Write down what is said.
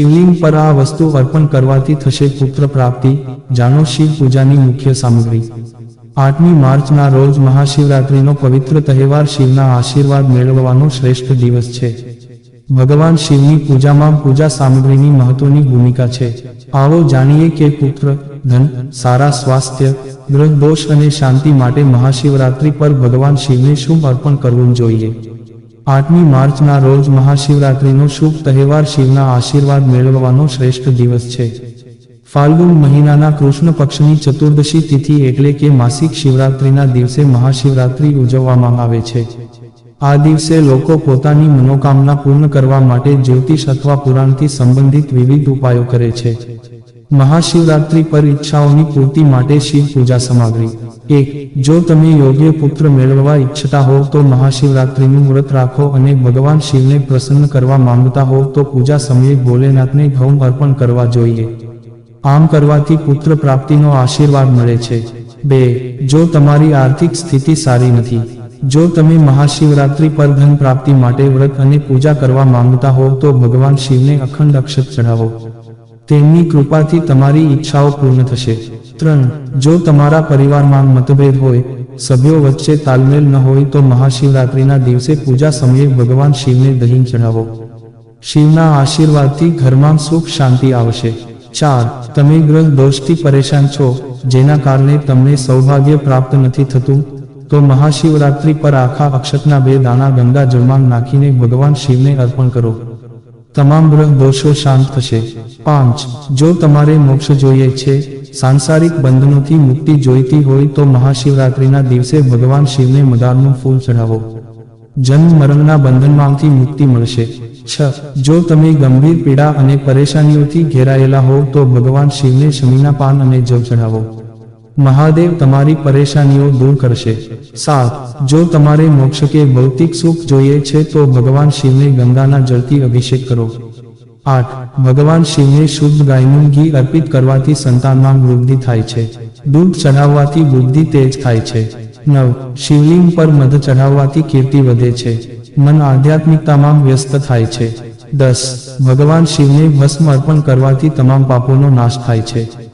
શિવલિંગ પર આ વસ્તુ અર્પણ કરવાથી થશે પુત્ર પ્રાપ્તિ. જાણો શિવ પૂજાની મુખ્ય સામગ્રી. આઠમી માર્ચના રોજ મહાશિવરાત્રિનો પવિત્ર તહેવાર શિવના આશીર્વાદ મેળવવાનો શ્રેષ્ઠ દિવસ છે. ભગવાન શિવની પૂજામાં પૂજા સામગ્રીની મહત્વની ભૂમિકા છે. આવો જાણીએ કે પુત્ર, ધન, સારા સ્વાસ્થ્ય, ગ્રહ, દોષ અને શાંતિ માટે મહાશિવરાત્રિ પર ભગવાન શિવને શું અર્પણ કરવું જોઈએ. આઠમી માર્ચના રોજ મહાશિવરાત્રિનો શુભ તહેવાર શિવના આશીર્વાદ મેળવવાનો શ્રેષ્ઠ દિવસ છે. ફાલ્ગુન મહિનાના કૃષ્ણ પક્ષની ચતુર્દશી તિથિ એટલે કે માસિક શિવરાત્રિના દિવસે મહાશિવરાત્રિ ઉજવવામાં આવે છે. આ દિવસે લોકો પોતાની મનોકામના પૂર્ણ કરવા માટે જ્યોતિષ અથવા પુરાણથી સંબંધિત વિવિધ ઉપાયો કરે છે. મહાશિવરાત્રિ પર ઈચ્છાઓની પૂર્તિ માટે શિવ પૂજા સામગ્રી. એક જો તમે યોગ્ય પુત્ર મેળવવા ઈચ્છતા હોવ તો મહાશિવરાત્રિનું વ્રત રાખો અને ભગવાન શિવને પ્રસન્ન કરવા માંગતા હોવ તો પૂજા સમયે ભોલેનાથને ઘઉં અર્પણ કરવા જોઈએ. આમ કરવાથી પુત્ર પ્રાપ્તિનો આશીર્વાદ મળે છે. બે, જો તમારી આર્થિક સ્થિતિ સારી નથી, જો તમે મહાશિવરાત્રિ પર ધન પ્રાપ્તિ માટે વ્રત અને પૂજા કરવા માંગતા હોવ તો ભગવાન શિવને અખંડ અક્ષત ચઢાવો. તેમની કૃપાથી તમારી ઈચ્છાઓ પૂર્ણ થશે. ત્રણ, જો તમારા પરિવારમાં મતભેદ હોય, સભ્યો વચ્ચે તાલમેલ ન હોય તો મહાશિવરાત્રિના દિવસે પૂજા સમયે ભગવાન શિવને દહીં ચઢાવો. શિવના આશીર્વાદથી ઘરમાં સુખ શાંતિ આવશે. ચાર, તમે ગ્રહ દોષથી પરેશાન છો, જેના કારણે તમને સૌભાગ્ય પ્રાપ્ત નથી થતું, તો મહાશિવરાત્રિ પર આખા અક્ષતના બે દાણા ગંગા જળમાં નાખીને ભગવાન શિવને અર્પણ કરો. તમામ દોષો શાંત થશે. પાંચ, જો તમારે મોક્ષ જોઈએ છે, સાંસારિક બંધનોથી મુક્તિ જોઈતી હોય તો મહાશિવરાત્રિના દિવસે ભગવાન શિવને મદારનું ફૂલ ચઢાવો. જન્મ મરણના બંધનમાંથી મુક્તિ મળશે. છ, જો તમે ગંભીર પીડા અને પરેશાનીઓથી ઘેરાયેલા હોવ તો ભગવાન શિવને શમીના પાન અને જવ ચઢાવો. મહાદેવ તમારી પરેશાનીઓ દૂર કરશે. સાત, જો તમારે મોક્ષ કે ભૌતિક સુખ જોઈએ છે તો ભગવાન શિવને ગંગાના જળથી અભિષેક કરો. આઠ, ભગવાન શિવને શુદ્ધ ગાયનું ઘી અર્પિત કરવાથી સંતાનમાં વૃદ્ધિ થાય છે. દૂધ ચઢાવવાથી બુદ્ધિ તેજ થાય છે. નવ, શિવલિંગ પર મધ ચઢાવવાથી કીર્તિ વધે છે. મન આધ્યાત્મિકતામાં વ્યસ્ત થાય છે. દસ, ભગવાન શિવને ભસ્મ અર્પણ કરવાથી તમામ પાપોનો નાશ થાય છે.